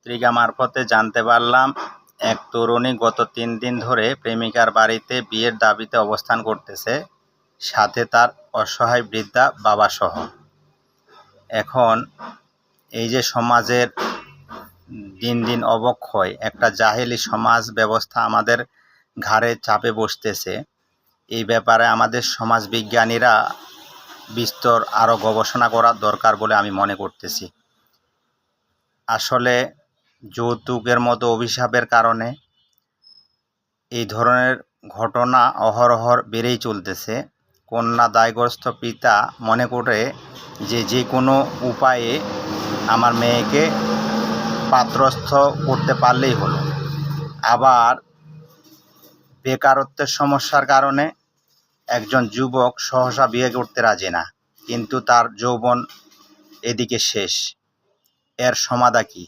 পত্রিকা মারফতে জানতে পারলাম, এক তরুণী গত তিন দিন ধরে প্রেমিকার বাড়িতে বিয়ের দাবিতে অবস্থান করতেছে, সাথে তার অসহায় বৃদ্ধা বাবাসহ। এখন এই যে সমাজের দিন দিন অবক্ষয়, একটা জাহেলি সমাজ ব্যবস্থা আমাদের ঘাড়ে চাপে বসতেছে, এই ব্যাপারে আমাদের সমাজ বিজ্ঞানীরা বিস্তর আরও গবেষণা করা দরকার বলে আমি মনে করতেছি। আসলে যৌতুকের মতো অভিশাপের কারণে এই ধরনের ঘটনা অহরহর বেড়েই চলতেছে। কন্যা দায়গ্রস্ত পিতা মনে করে যে যে কোনো উপায়ে আমার মেয়েকে পাত্রস্থ করতে পারলেই হলো। আবার বেকারত্বের সমস্যার কারণে একজন যুবক সহসা বিয়ে করতে রাজি না, কিন্তু তার যৌবন এদিকে শেষ। এর সমাধা কী?